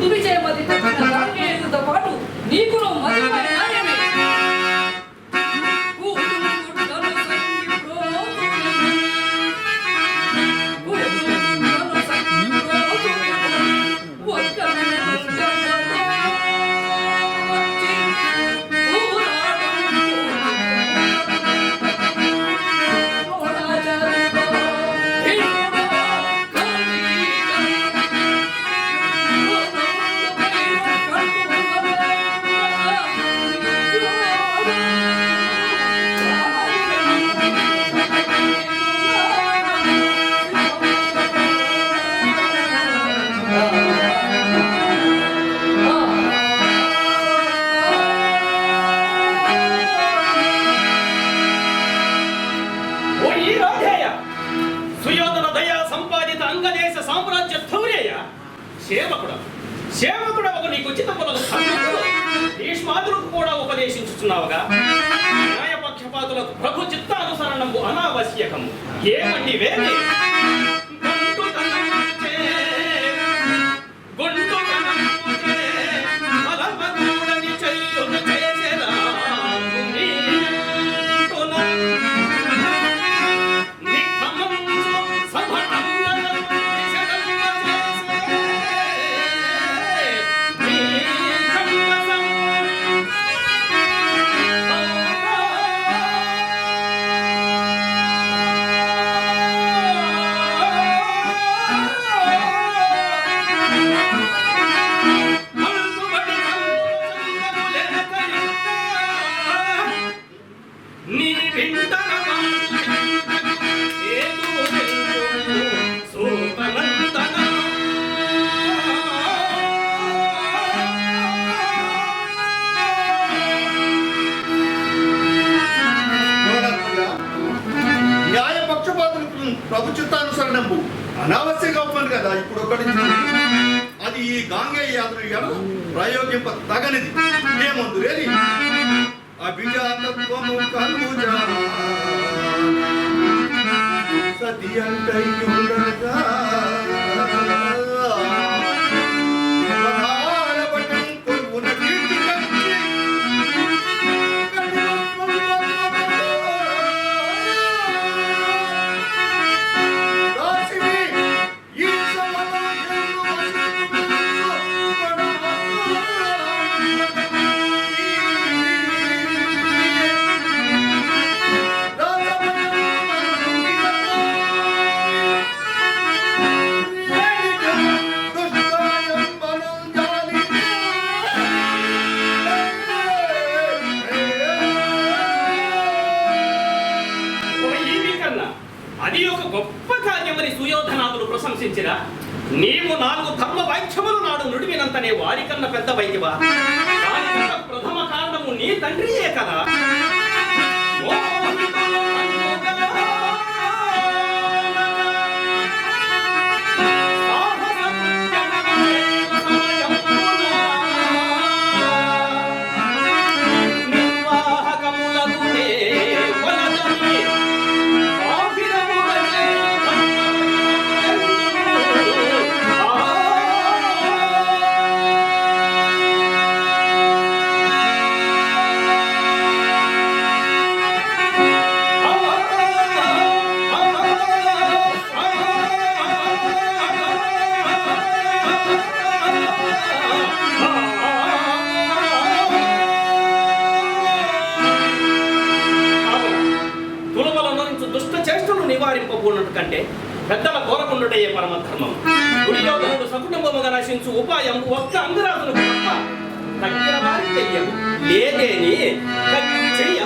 तुम्ही जयमध्ये సామ్రాజ్య ధౌర్యయ్య. సేవకుడు సేవకుడు ఒక నీకు ఉచిత భీష్మాదులకు కూడా ఉపదేశించుచున్నావుగా. న్యాయపక్షపాతులకు ప్రభు చిత్తానుసరణము అనావశ్యకము. ఏమండి వేరే నమ్ము అనావశ్యంగా అవమానం కదా ఇప్పుడు ఒకటి అది ఈ గాంగేయ యాత్ర ప్రయోగింప తగనిది. ఏమందు రేది తండ్రియే కదా? ఒక్క అందరాజులు తప్ప తగ్గిన వారికి తెలియదు. లేదేని చెయ్య.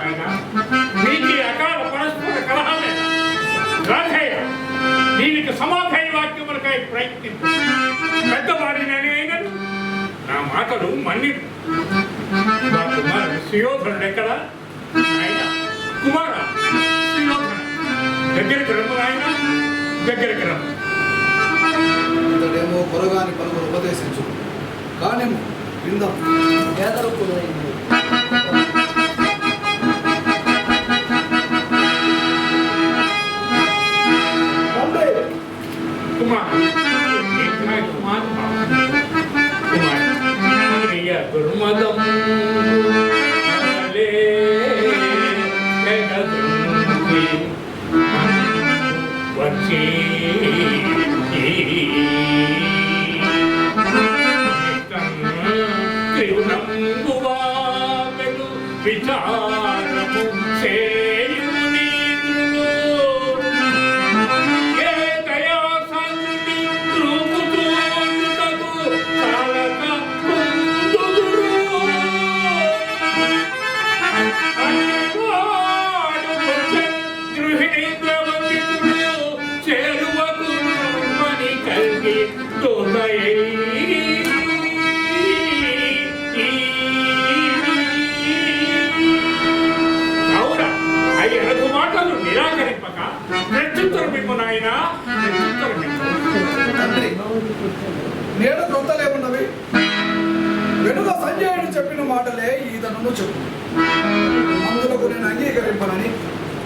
ఆయన నీకు అకాల పరస్పర కలహమే రాధయ్య దీనికి సమాధాన వాక్యములకై ప్రయత్నింపు. పెద్దవాడినని అయినను. నా మాటలు మన్ని సుయోధనుడు ఎక్కడ? ఆయన కుమార. సుయోధన దగ్గరికి రమ్ము ఆయన దగ్గరికి రమ్ము. ఇతడేమో కొరగాని పలువురు ఉపదేశించు కానేమో విందాం. కుమార్ विचारतु से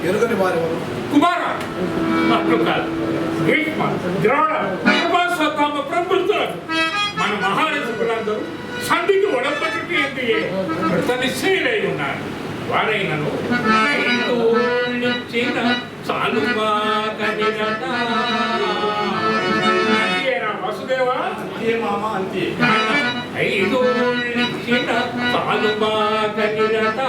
ఎరుగని వారెవరు? కుమార ద్రోణ మన మహారథులందరూ సంధికి కృత నిశ్చయులై ఉన్నారు. వారైనను. అంతేనా వసుదేవా. ఏ మామ అంతే. ఐదోళ్ళిచ్చిన చాలుమా కనిరట.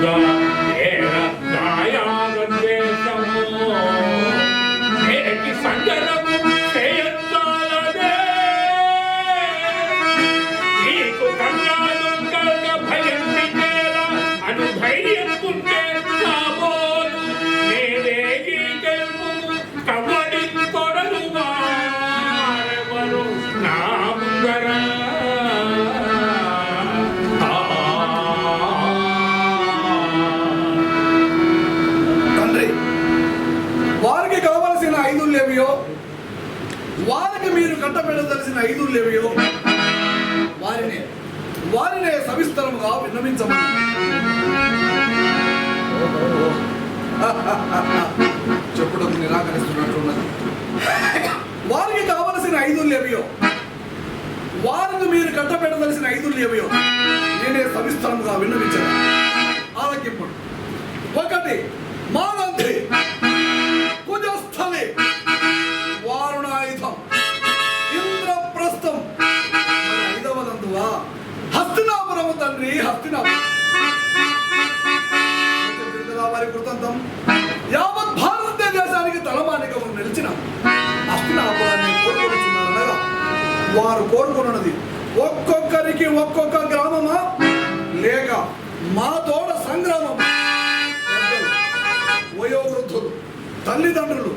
Yeah, I am the best of all. Hey, it's ఏవేవో వారికి మీరు కట్టబెడదలసిన ఐదులు ఏవేవో వారినే వారినే సవిస్తరముగా విన్నమించప్పుడు నిరాకరిస్తున్నట్టున్నది వారికి కావలసిన ఐదులు ఏవియో వారికి మీరు కట్టబెట్టదలసిన ఐదులు ఏవియో నేనే సవిస్తరంగా విన్నవించాను. ఆరోగ్యం ఒకటి మానంది తల్లిదండ్రులు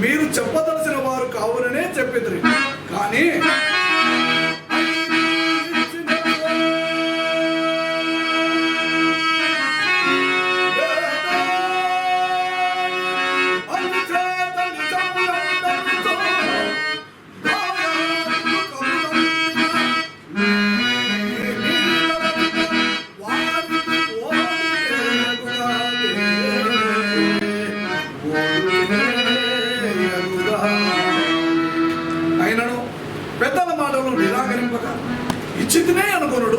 మీరు చెప్పదలసిన వారు కావుననే చెప్పిద్దరు కానీ ఇచ్చితినే అనుకునుడు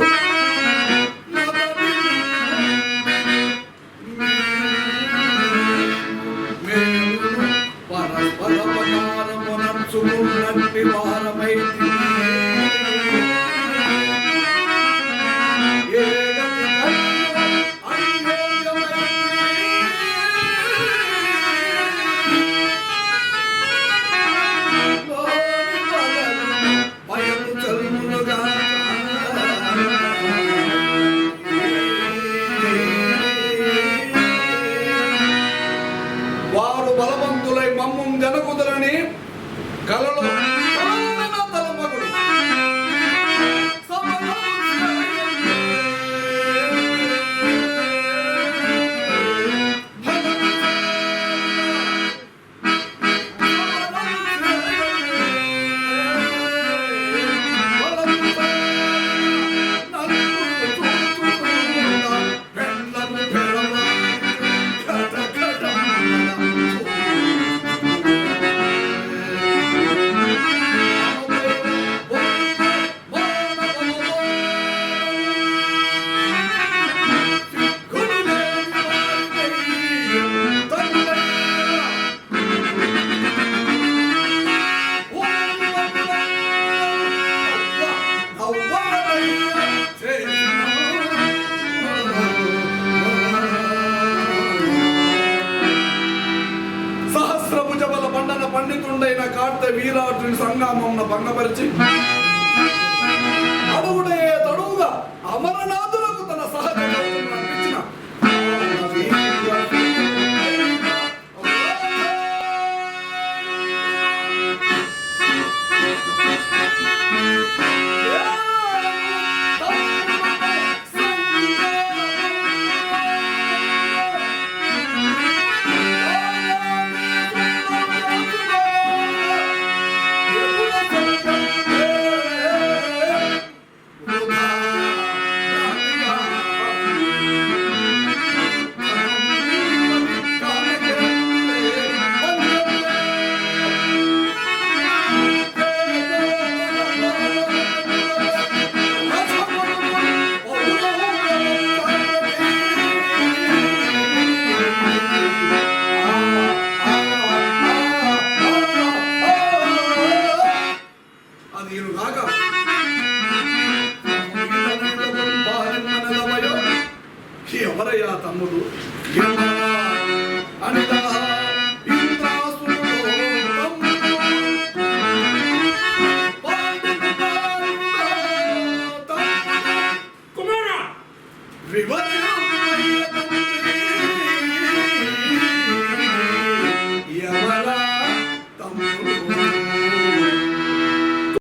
భంగపరిచి అడుగుడే తడువుగా అమరనాథులకు తమ్ముడు